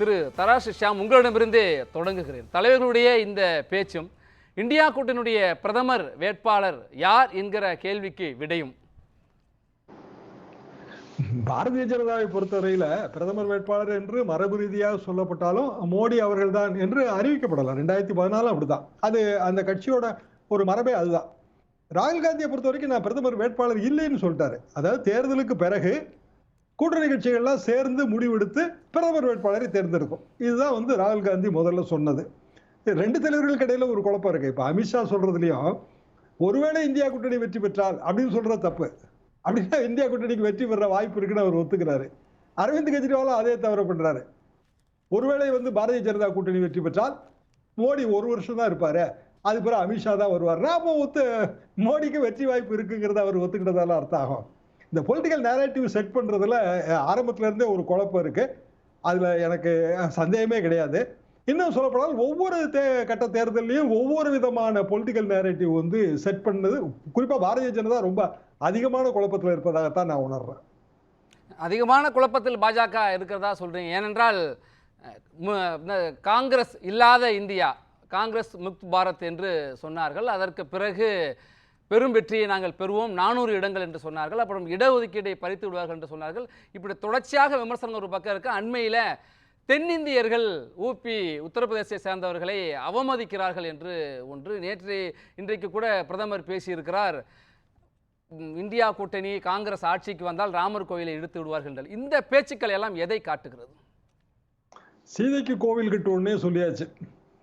திரு தராஷ் ஷியாம் உங்களிடமிருந்தே தொடங்குகிறேன். தலைவர்களுடைய இந்த பேச்சும் இந்தியா கூட்டணியுடைய பிரதமர் வேட்பாளர் யார் என்கிற கேள்விக்கு விடையும். பாரதிய ஜனதாவை பொறுத்தவரையில பிரதமர் வேட்பாளர் என்று மரபு ரீதியாக சொல்லப்பட்டாலும் மோடி அவர்கள்தான் என்று அறிவிக்கப்படலாம். ரெண்டாயிரத்தி பதினாலும் அப்படிதான் அது அந்த கட்சியோட ஒரு மரபே அதுதான். ராகுல் காந்தியை பொறுத்த வரைக்கும் நான் பிரதமர் வேட்பாளர் இல்லைன்னு சொல்லிட்டாரு. அதாவது தேர்தலுக்கு பிறகு கூட்டணி கட்சிகள்லாம் சேர்ந்து முடிவெடுத்து பிரதமர் வேட்பாளரை தேர்ந்தெடுக்கும். இதுதான் வந்து ராகுல் காந்தி முதல்ல சொன்னது. ரெண்டு தலைவர்களுக்கு இடையில ஒரு குழப்பம் இருக்கு. இப்போ அமித்ஷா சொல்றதுலையும் ஒருவேளை இந்தியா கூட்டணி வெற்றி பெற்றால் அப்படின்னு சொல்ற தப்பு. அப்படின்னா இந்தியா கூட்டணிக்கு வெற்றி பெற வாய்ப்பு இருக்குன்னு அவர் ஒத்துக்கிறாரு. அரவிந்த் கெஜ்ரிவாலும் அதே தவிர பண்றாரு. ஒருவேளை வந்து பாரதிய ஜனதா கூட்டணி வெற்றி பெற்றால் மோடி ஒரு வருஷம் தான் இருப்பாரு. அது பிறகு அமித்ஷா தான் வருவார். அப்போ ஒத்து மோடிக்கு வெற்றி வாய்ப்பு இருக்குங்கிறத அவர் ஒத்துக்கிட்டதால அர்த்தம் ஆகும். இந்த பொலிட்டிக்கல் நேரேட்டிவ் செட் பண்ணுறதுல அஹ், ஆரம்பத்துல இருந்தே ஒரு குழப்பம் இருக்கு. அதுல எனக்கு சந்தேகமே கிடையாது. இன்னும் சொல்லப்போனால் ஒவ்வொரு தே கட்ட தேர்தலையும் ஒவ்வொரு விதமான பொலிட்டிக்கல் நேரேட்டிவ் வந்து செட் பண்ணது குறிப்பாக பாரதிய ஜனதா ரொம்ப அதிகமான குழப்பத்தில் இருப்பதாகத்தான் நான் உணர்றேன். அதிகமான குழப்பத்தில் பாஜக இருக்கிறதா சொல்கிறீங்க ஏனென்றால் இந்த காங்கிரஸ் இல்லாத இந்தியா காங்கிரஸ் முக்த் பாரத் என்று சொன்னார்கள். அதற்கு பிறகு பெரும் வெற்றியை நாங்கள் பெறுவோம். நானூறு இடங்கள் என்று சொன்னார்கள். அப்புறம் இடஒதுக்கீடை பறித்து விடுவார்கள் என்று சொன்னார்கள். இப்படி தொடர்ச்சியாக விமர்சனம் ஒரு பக்கம் இருக்கு. அண்மையில் தென்னிந்தியர்கள் ஊபி உத்தரப்பிரதேசத்தை சேர்ந்தவர்களை அவமதிக்கிறார்கள் என்று ஒன்று நேற்று இன்றைக்கு கூட பிரதமர் பேசியிருக்கிறார். இந்தியா கூட்டணி காங்கிரஸ் ஆட்சிக்கு வந்தால் ராமர் கோயிலை இழுத்து விடுவார்கள். இந்த பேச்சுக்கள் எல்லாம் எதை காட்டுகிறது? சீதைக்கு கோவில் கட்டுவோன்னே சொல்லியாச்சு.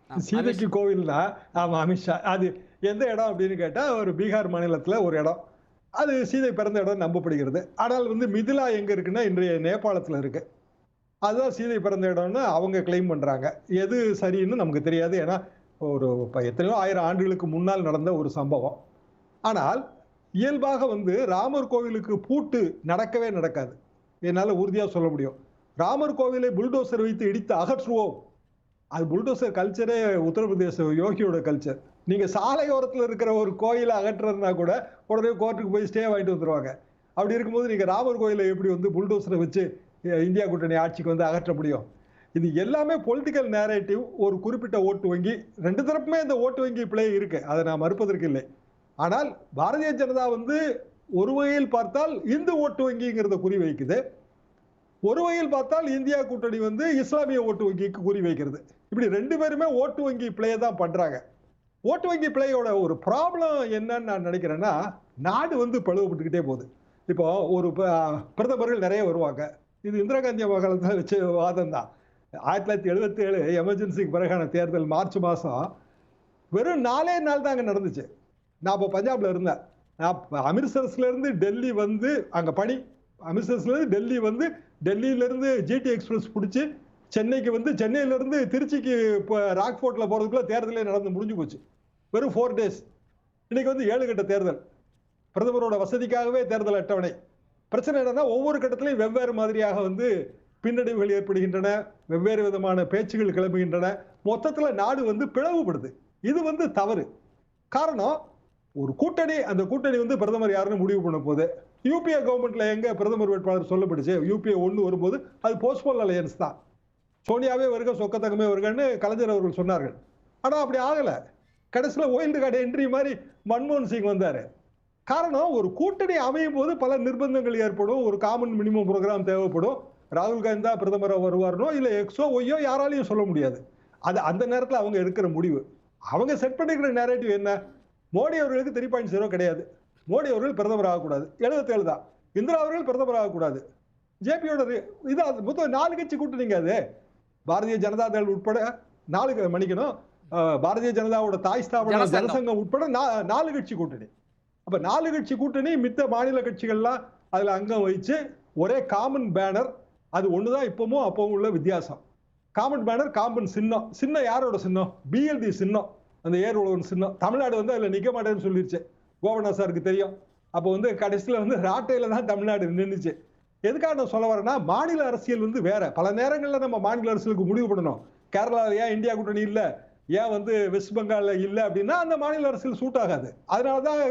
ஆம், சீதைக்கு கோவில்னா ஆமா அமித்ஷா. அது எந்த இடம் அப்படின்னு கேட்டால் ஒரு பீகார் மாநிலத்தில் ஒரு இடம். அது சீதை பிறந்த இடம் நம்பப்படுகிறது. ஆனால் வந்து மிதிலா எங்கே இருக்குன்னா இன்றைய நேபாளத்தில் இருக்கு. அதுதான் சீதை பிறந்த இடம்னு அவங்க கிளைம் பண்ணுறாங்க எது சரின்னு நமக்கு தெரியாது. ஏன்னா ஒரு இப்போ எத்தனையோ ஆயிரம் ஆண்டுகளுக்கு முன்னால் நடந்த ஒரு சம்பவம். ஆனால் இயல்பாக வந்து ராமர் கோவிலுக்கு பூட்டு நடக்கவே நடக்காது. என்னால் உறுதியாக சொல்ல முடியும். ராமர் கோவிலை புல்டோசர் வைத்து இடித்து அகற்றுவோம். அது புல்டோசர் கல்ச்சரே உத்தரப்பிரதேச யோகியோட கல்ச்சர் நீங்க சாலையோரத்தில் இருக்கிற ஒரு கோயிலை அகற்றுறதுனா கூட உடனே கோர்ட்டுக்கு போய் ஸ்டே வாங்கிட்டு வந்துருவாங்க. அப்படி இருக்கும்போது நீங்க ராமர் கோயிலை எப்படி வந்து புல்டோசரை வச்சு இந்தியா கூட்டணி ஆட்சிக்கு வந்து அகற்ற முடியும்? இது எல்லாமே பொலிட்டிக்கல் நேரேட்டிவ் ஒரு குறிப்பிட்ட ஓட்டு வங்கி ரெண்டு தரப்புமே இந்த ஓட்டு வங்கி பிளே இருக்கு. அதை நான் மறுப்பதற்கு இல்லை. ஆனால் பாரதிய ஜனதா வந்து ஒரு வகையில் பார்த்தால் இந்து ஓட்டு வங்கிங்கிறத குறி வைக்குது. ஒரு வகையில் பார்த்தால் இந்தியா கூட்டணி வந்து இஸ்லாமிய ஓட்டு வங்கிக்கு குறி வைக்கிறது. இப்படி ரெண்டு பேருமே ஓட்டு வங்கி பிளே தான் பண்றாங்க. ஓட்டு வங்கி பிள்ளையோட ஒரு ப்ராப்ளம் என்னன்னு நான் நினைக்கிறேன்னா நாடு வந்து பழுவப்பட்டுக்கிட்டே போகுது. இப்போ ஒரு ப- பிரதமர்கள் நிறைய வருவாங்க. இது இந்திரா காந்தி அம்மா காலத்துல வச்ச வாதம் தான். ஆயிரத்தி தொள்ளாயிரத்தி எழுபத்தி ஏழு எமர்ஜென்சிக்கு பிறகான தேர்தல் மார்ச் மாதம் வெறும் நாலே நாள் தான் அங்கே நடந்துச்சு. நான் இப்போ பஞ்சாப்ல இருந்தேன். நான் அமிர்தசரஸ்லேருந்து டெல்லி வந்து அங்கே பணி அமிர்தசரஸ்லேருந்து டெல்லி வந்து டெல்லியிலேருந்து ஜிடி எக்ஸ்பிரஸ் பிடிச்சி சென்னைக்கு வந்து சென்னையிலிருந்து திருச்சிக்கு இப்போ ராக்ஃபோர்ட்ல போகிறதுக்குள்ளே தேர்தலே நடந்து முடிஞ்சு போச்சு. வெறும் ஃபோர் டேஸ் இன்னைக்கு வந்து ஏழு கட்ட தேர்தல். பிரதமரோட வசதிக்காகவே தேர்தல் அட்டவணை. பிரச்சனை என்னன்னா ஒவ்வொரு கட்டத்திலையும் வெவ்வேறு மாதிரியாக வந்து பின்னடைவுகள் ஏற்படுகின்றன வெவ்வேறு விதமான பேச்சுகள் கிளம்புகின்றன. மொத்தத்தில் நாடு வந்து பிளவுபடுது. இது வந்து தவறு. காரணம் ஒரு கூட்டணி அந்த கூட்டணி வந்து பிரதமர் யாருன்னு முடிவு பண்ண போது யூபிஏ கவர்மெண்ட்ல எங்க பிரதமர் வேட்பாளர் சொல்லப்படுச்சு யூபிஏ ஒன்று வரும்போது அது போஸ்ட்போல் அலையன்ஸ் தான். சோனியாவே வருக சொக்கத்தகமே வருகன்னு கலைஞர் அவர்கள் சொன்னார்கள். ஆனால் அப்படி ஆகலை. கடைசியில் ஓய்ந்து கார்டு என்ட்ரி மாதிரி மன்மோகன் சிங் வந்தார். காரணம் ஒரு கூட்டணி அமையும் போது பல நிர்பந்தங்கள் ஏற்படும். ஒரு காமன் மினிமம் ப்ரோக்ராம் தேவைப்படும். ராகுல் காந்தி தான் பிரதமராக வருவார்னோ இல்லை எக்ஸோ ஒய்யோ யாராலையும் சொல்ல முடியாது. அது அந்த நேரத்தில் அவங்க எடுக்கிற முடிவு. அவங்க செட் பண்ணிக்கிற நேரேட்டிவ் என்ன? மோடி அவர்களுக்கு த்ரீ பாயிண்ட் ஜீரோ கிடையாது. மோடி அவர்கள் பிரதமர் ஆகக்கூடாது. எழுபத்தேழு தான். இந்திரா அவர்கள் பிரதமர் ஆகக்கூடாது. ஜேபியோட இது அது மொத்தம் நாலு கட்சி கூட்டணிங்க அது. பாரதிய ஜனதா தள் உட்பட நாலு மன்னிக்கணும். பாரதிய ஜனதாவோட தாய் ஸ்தாபன ஜனசங்கம். உட்பட நாலு கட்சி கூட்டணி. அப்ப நாலு கட்சி கூட்டணி மித்த மாநில கட்சிகள்லாம் அதுல அங்கம் வச்சு ஒரே காமன் பேனர் அது ஒண்ணுதான் இப்பவும் அப்பவும் உள்ள வித்தியாசம். காமன் பேனர் காமன் சின்னம். சின்னம் யாரோட சின்னம்? பிஎல்டி சின்னம். அந்த ஏர் உழவன் சின்னம். தமிழ்நாடு வந்து அதுல நிக்க மாட்டேன்னு சொல்லிருச்சு. கோவர்னர் சாருக்கு தெரியும். அப்போ வந்து கடைசியில வந்து ராட்டையில தான் தமிழ்நாடு நின்னுச்சு. எதுக்காக நான் சொல்ல வரேன்னா மாநில அரசியல் வந்து வேற. பல நேரங்களில் நம்ம மாநில அரசியலுக்கு முடிவு பண்ணணும். கேரளாவில் ஏன் இந்தியா கூட்டணி இல்லை. ஏன் வந்து வெஸ்ட் பெங்காலில் இல்லை அப்படின்னா அந்த மாநில அரசியல் சூட் ஆகாது. அதனாலதான்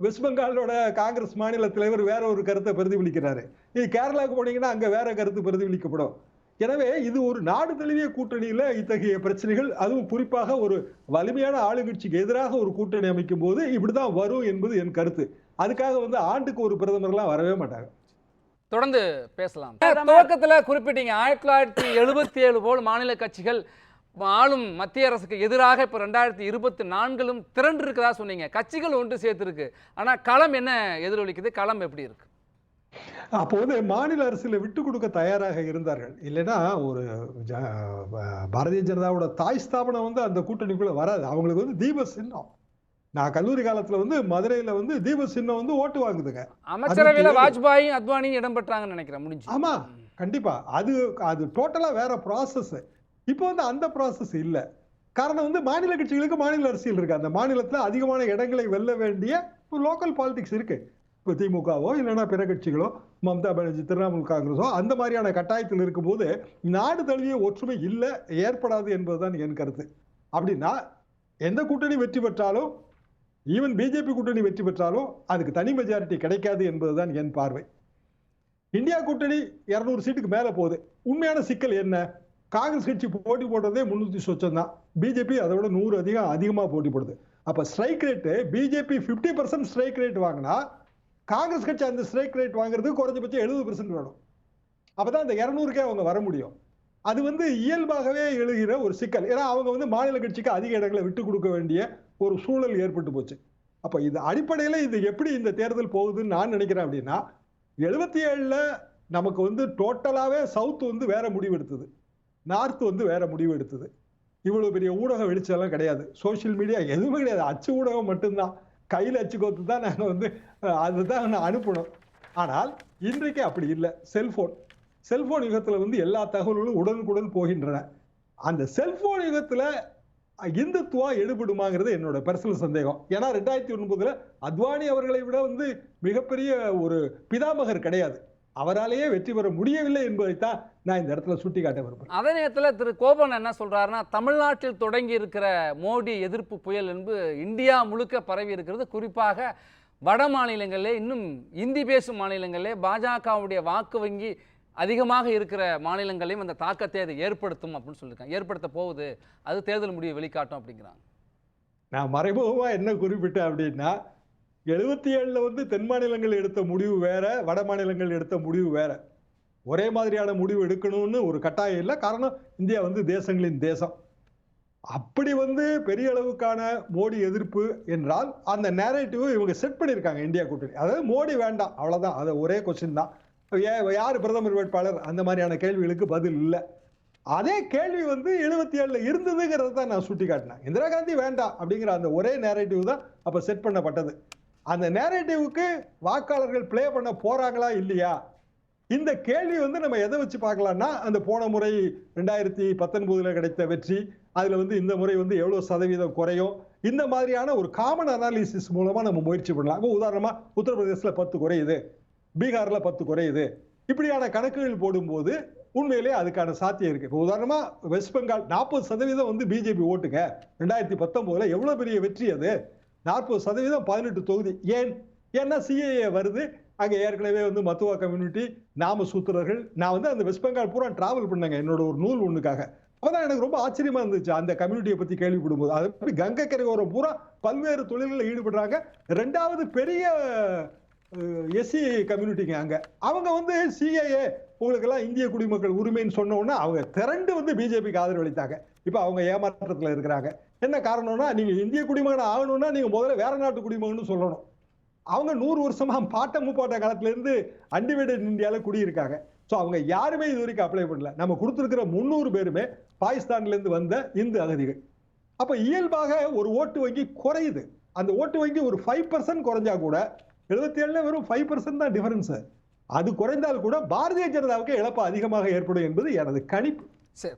வெஸ்ட் பெங்காலோட காங்கிரஸ் மாநில தலைவர் வேற ஒரு கருத்தை பிரதிபலிக்கிறாரு. இது கேரளாவுக்கு போனீங்கன்னா அங்கே வேற கருத்து பிரதிபலிக்கப்படும். எனவே இது ஒரு நாடு தழுவிய கூட்டணியில் இத்தகைய பிரச்சனைகள் அதுவும் குறிப்பாக ஒரு வலிமையான ஆளுங்கட்சிக்கு எதிராக ஒரு கூட்டணி அமைக்கும் போது இப்படிதான் வரும் என்பது என் கருத்து. அதுக்காக வந்து ஆண்டுக்கு ஒரு பிரதமர்லாம் வரவே மாட்டாங்க. தொடர்ந்து பேசலாம். துவக்கத்துல குறிப்பிட்டீங்க. ஆயிரத்தி தொள்ளாயிரத்தி எழுபத்தி ஏழு போல் மாநில கட்சிகள் ஆளும் மத்திய அரசுக்கு எதிராக இப்போ ரெண்டாயிரத்தி இருபத்தி நான்கிலும் திரண்டு இருக்கதா சொன்னீங்க. கட்சிகள் ஒன்று சேர்த்துருக்கு. ஆனா களம் என்ன எதிரொலிக்குது? களம் எப்படி இருக்கு? அப்போ வந்து மாநில அரசியல விட்டு கொடுக்க தயாராக இருந்தார்கள். இல்லைன்னா ஒரு பாரதிய ஜனதாவோட தாய் ஸ்தாபனம் வந்து அந்த கூட்டணிக்குள்ள வராது. அவங்களுக்கு வந்து தீப சின்னம். நான் கல்லூரி காலத்துல வந்து மதுரையில வந்து தீப சின்னம் வந்து ஓட்டு வாங்குதுங்க. அமைச்சரவையில அது- வாஜ்பாயும் அத்வானியும் இடம் பெற்றாங்கன்னு நினைக்கிறேன் முடிஞ்சு. ஆமா கண்டிப்பா. அது அது டோட்டலா வேற ப்ராசஸ் இப்போ வந்து அந்த ப்ராசஸ் இல்ல. காரணம் வந்து மாநில கட்சிகளுக்கு மாநில அரசியல் இருக்கு. அந்த மாநிலத்துல அதிகமான இடங்களை வெல்ல வேண்டிய ஒரு லோக்கல் பாலிடிக்ஸ் இருக்கு. இப்போ திமுகவோ இல்லைன்னா பிற கட்சிகளோ மம்தா பானர்ஜி திரிணாமுல் காங்கிரஸோ அந்த மாதிரியான கட்டாயத்தில் இருக்கும்போது நாடு தழுவிய ஒற்றுமை இல்லை ஏற்படாது என்பதுதான் என் கருத்து. அப்படின்னா எந்த கூட்டணி வெற்றி பெற்றாலும் ஈவன் பிஜேபி கூட்டணி வெற்றி பெற்றாலும் அதுக்கு தனி மெஜாரிட்டி கிடைக்காது என்பதுதான் என் பார்வை. இந்தியா கூட்டணி இரநூறு சீட்டுக்கு மேலே போகுது. உண்மையான சிக்கல் என்ன? காங்கிரஸ் கட்சி போட்டி போடுறதே முன்னூத்தி சொச்சம் தான் பிஜேபி அதை விட நூறு அதிகம் அதிகமாக போட்டி போடுது. அப்ப strike rate BJP 50% percent strike rate வாங்கினா காங்கிரஸ் கட்சி அந்த ஸ்ட்ரைக் ரேட் வாங்குறதுக்கு குறைஞ்சபட்சம் எழுபது பர்சன்ட் வேணும். அப்பதான் அந்த இரநூறுக்கே அவங்க வர முடியும். அது வந்து இயல்பாகவே எழுகிற ஒரு சிக்கல். ஏன்னா அவங்க வந்து மாநில கட்சிக்கு அதிக இடங்களை விட்டு கொடுக்க வேண்டிய ஒரு சூழல் ஏற்பட்டு போச்சு. அப்போ இது அடிப்படையில் இது எப்படி இந்த தேர்தல் போகுதுன்னு நான் நினைக்கிறேன் அப்படின்னா எழுபத்தி ஏழில் நமக்கு வந்து டோட்டலாகவே சவுத் வந்து வேற முடிவு எடுத்தது. நார்த் வந்து வேற முடிவு எடுத்தது. இவ்வளோ பெரிய ஊடக வெளிச்சம்லாம் கிடையாது. சோஷியல் மீடியா எதுவுமே கிடையாது. அச்சு ஊடகம் மட்டும்தான். கையில் அச்சு கோத்து தான் நாங்கள் வந்து அதுதான் நான் அனுப்பணும். ஆனால் இன்றைக்கு அப்படி இல்லை. செல்ஃபோன் செல்ஃபோன் யுகத்தில் வந்து எல்லா தகவல்களும் உடனுக்குடன் போகின்றன. அந்த செல்ஃபோன் யுகத்தில் இந்துத்துவா எடுபடுமாங்கிறது என்னோட பர்சனல் சந்தேகம். ஏன்னா ரெண்டாயிரத்தி ஒன்பதுல அத்வானி அவர்களை விட வந்து மிகப்பெரிய ஒரு பிதாமகர் கிடையாது. அவராலேயே வெற்றி பெற முடியவில்லை என்பதைத்தான் நான் இந்த இடத்துல சுட்டிக்காட்ட விரும்புகிறேன் அதே நேரத்தில் திரு கோபன் என்ன சொல்றாருன்னா தமிழ்நாட்டில் தொடங்கி இருக்கிற மோடி எதிர்ப்பு புயல் என்பது இந்தியா முழுக்க பரவி இருக்கிறது. குறிப்பாக வட மாநிலங்களிலே இன்னும் இந்தி பேசும் மாநிலங்களிலே பாஜகவுடைய வாக்கு வங்கி அதிகமாக இருக்கிற மாநிலங்களையும் அந்த தாக்கத்தை அது ஏற்படுத்தும் அப்படின்னு சொல்லியிருக்காங்க. ஏற்படுத்த போகுது. அது தேர்தல் முடிவை வெளிக்காட்டும் அப்படிங்கிறாங்க. நான் மறைமுகமாக என்ன குறிப்பிட்டேன் அப்படின்னா எழுபத்தி ஏழில் வந்து தென் மாநிலங்கள் எடுத்த முடிவு வேற வட மாநிலங்கள் எடுத்த முடிவு வேற. ஒரே மாதிரியான முடிவு எடுக்கணும்னு ஒரு கட்டாயம் இல்லை. காரணம் இந்தியா வந்து தேசங்களின் தேசம். அப்படி வந்து பெரிய அளவுக்கான மோடி எதிர்ப்பு என்றால் அந்த நேரேட்டிவ் இவங்க செட் பண்ணியிருக்காங்க இந்தியா கூட்டணி. அதாவது மோடி வேண்டாம் அவ்வளோதான் அது ஒரே கொஸ்டின் தான். யார் பிரதமர் வேட்பாளர்? அந்த மாதிரியான கேள்விகளுக்கு பதில் இல்லை. அதே கேள்வி வந்து எழுபத்தி ஏழுல இருந்ததுங்கிறத தான் நான் சுட்டி காட்டினேன் இந்திரா காந்தி வேண்டாம் அப்படிங்கிற அந்த ஒரே நேரேட்டிவ் தான் அப்ப செட் பண்ணப்பட்டது. அந்த நேரடிவுக்கு வாக்காளர்கள் ப்ளே பண்ண போறாங்களா இல்லையா? இந்த கேள்வி வந்து நம்ம எதை வச்சு பார்க்கலாம்னா அந்த போன முறை ரெண்டாயிரத்தி பத்தொன்பதுல கிடைத்த வெற்றி அதுல வந்து இந்த முறை வந்து எவ்வளவு சதவீதம் குறையும் இந்த மாதிரியான ஒரு காமன் அனாலிசிஸ் மூலமா நம்ம முயற்சி பண்ணலாம். இப்போ உதாரணமா உத்தரப்பிரதேசல பத்து குறையுது. பீகார்ல பத்து குறையுது. இப்படியான கணக்குகள் போடும்போது உண்மையிலே அதுக்கான சாத்தியம் இருக்கு. இப்போ உதாரணமா வெஸ்ட் பெங்கால் நாற்பது சதவீதம் வந்து பிஜேபி ஓட்டுங்க. ரெண்டாயிரத்தி பத்தொன்பதுல எவ்வளவு பெரிய வெற்றி அது? நாற்பது சதவீதம் பதினெட்டு தொகுதி. ஏன்? ஏன்னா சிஏஏ வருது. அங்கே ஏற்கனவே வந்து மத்துவா கம்யூனிட்டி நாம சூத்திரர்கள் நான் வந்து அந்த வெஸ்ட் பெங்கால் பூரா டிராவல் பண்ணேங்க. என்னோட ஒரு நூல் ஒண்ணுக்காக. அப்பதான் எனக்கு ரொம்ப ஆச்சரியமா இருந்துச்சு. அந்த கம்யூனிட்டியை பத்தி கேள்விப்படும்போது. அது மாதிரி கங்கை கரையோரம் பூரா பல்வேறு தொழில்களில் ஈடுபடுறாங்க. ரெண்டாவது பெரிய எஸ்சி கம்யூனிட்டிங்க அங்க. அவங்க வந்து சிஏஏ உங்களுக்கு எல்லாம் இந்திய குடிமக்கள் உரிமைன்னு சொன்ன அவங்க திரண்டு வந்து பிஜேபிக்கு ஆதரவு அளித்தாங்க இப்ப அவங்க ஏமாற்றத்துல இருக்கிறாங்க. என்ன காரணம்னா நீங்க இந்திய குடிமகன் ஆகணும்னா நீங்க முதல்ல வேற நாட்டு குடிமகன் சொல்லணும். அவங்க நூறு வருஷமா பாட்ட முப்பாட்ட காலத்துல இருந்து அன்டிவைடட் இந்தியால குடியிருக்காங்க. ஸோ அவங்க யாருமே இது வரைக்கும் அப்ளை பண்ணல. நம்ம கொடுத்துருக்கிற முந்நூறு பேருமே பாகிஸ்தான்லேருந்து வந்த இந்து அகதிகள். அப்போ இயல்பாக ஒரு ஓட்டு வங்கி குறையுது. அந்த ஓட்டு வங்கி ஒரு ஃபைவ் பர்சன்ட் குறைஞ்சா கூட எழுபத்தி ஏழுல வெறும் ஃபைவ் பர்சன்ட் தான் டிஃபரன்ஸ் அது குறைந்தால் கூட பாரதிய ஜனதாவுக்கு இழப்பு அதிகமாக ஏற்படும் என்பது எனது கணிப்பு. சரி.